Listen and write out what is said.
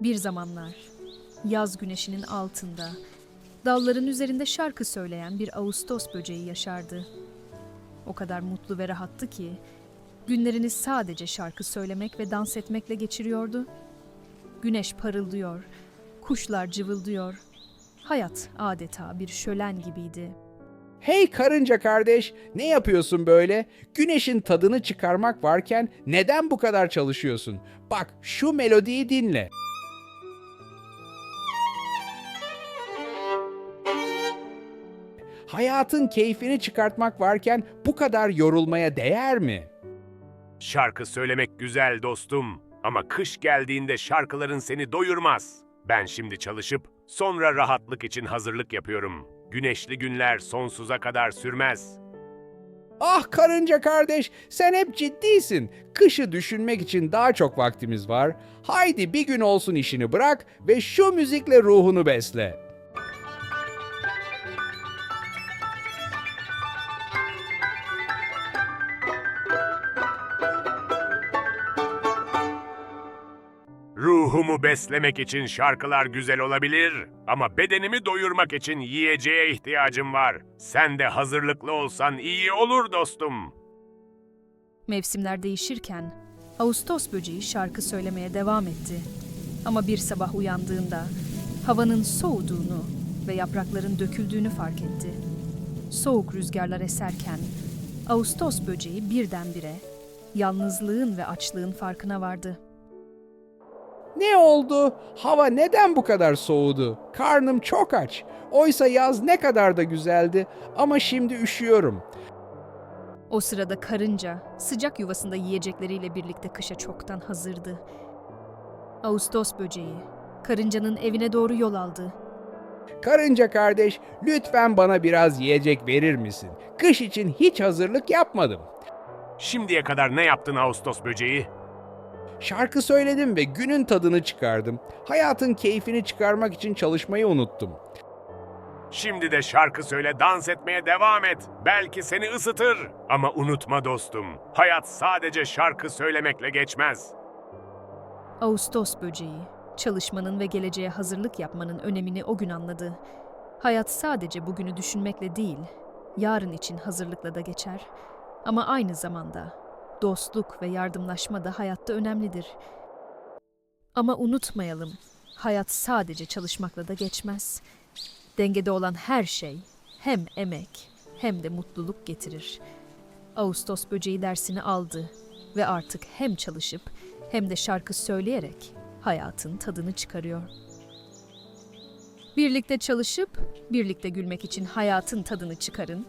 Bir zamanlar yaz güneşinin altında dalların üzerinde şarkı söyleyen bir Ağustos böceği yaşardı. O kadar mutlu ve rahattı ki günlerini sadece şarkı söylemek ve dans etmekle geçiriyordu. Güneş parıldıyor, kuşlar cıvıldıyor. Hayat adeta bir şölen gibiydi. Hey karınca kardeş, ne yapıyorsun böyle? Güneşin tadını çıkarmak varken neden bu kadar çalışıyorsun? Bak şu melodiyi dinle. Hayatın keyfini çıkartmak varken bu kadar yorulmaya değer mi? Şarkı söylemek güzel dostum ama kış geldiğinde şarkıların seni doyurmaz. Ben şimdi çalışıp sonra rahatlık için hazırlık yapıyorum. Güneşli günler sonsuza kadar sürmez. Ah karınca kardeş, sen hep ciddisin. Kışı düşünmek için daha çok vaktimiz var. Haydi bir gün olsun işini bırak ve şu müzikle ruhunu besle. Ruhumu beslemek için şarkılar güzel olabilir ama bedenimi doyurmak için yiyeceğe ihtiyacım var. Sen de hazırlıklı olsan iyi olur dostum. Mevsimler değişirken Ağustos böceği şarkı söylemeye devam etti. Ama bir sabah uyandığında havanın soğuduğunu ve yaprakların döküldüğünü fark etti. Soğuk rüzgarlar eserken Ağustos böceği birdenbire yalnızlığın ve açlığın farkına vardı. Ne oldu? Hava neden bu kadar soğudu? Karnım çok aç. Oysa yaz ne kadar da güzeldi ama şimdi üşüyorum. O sırada karınca sıcak yuvasında yiyecekleriyle birlikte kışa çoktan hazırdı. Ağustos böceği karıncanın evine doğru yol aldı. Karınca kardeş, lütfen bana biraz yiyecek verir misin? Kış için hiç hazırlık yapmadım. Şimdiye kadar ne yaptın Ağustos böceği? Şarkı söyledim ve günün tadını çıkardım. Hayatın keyfini çıkarmak için çalışmayı unuttum. Şimdi de şarkı söyle, dans etmeye devam et. Belki seni ısıtır. Ama unutma dostum, hayat sadece şarkı söylemekle geçmez. Ağustos böceği çalışmanın ve geleceğe hazırlık yapmanın önemini o gün anladı. Hayat sadece bugünü düşünmekle değil, yarın için hazırlıkla da geçer. Ama aynı zamanda dostluk ve yardımlaşma da hayatta önemlidir. Ama unutmayalım, hayat sadece çalışmakla da geçmez. Dengede olan her şey hem emek hem de mutluluk getirir. Ağustos böceği dersini aldı ve artık hem çalışıp hem de şarkı söyleyerek hayatın tadını çıkarıyor. Birlikte çalışıp birlikte gülmek için hayatın tadını çıkarın.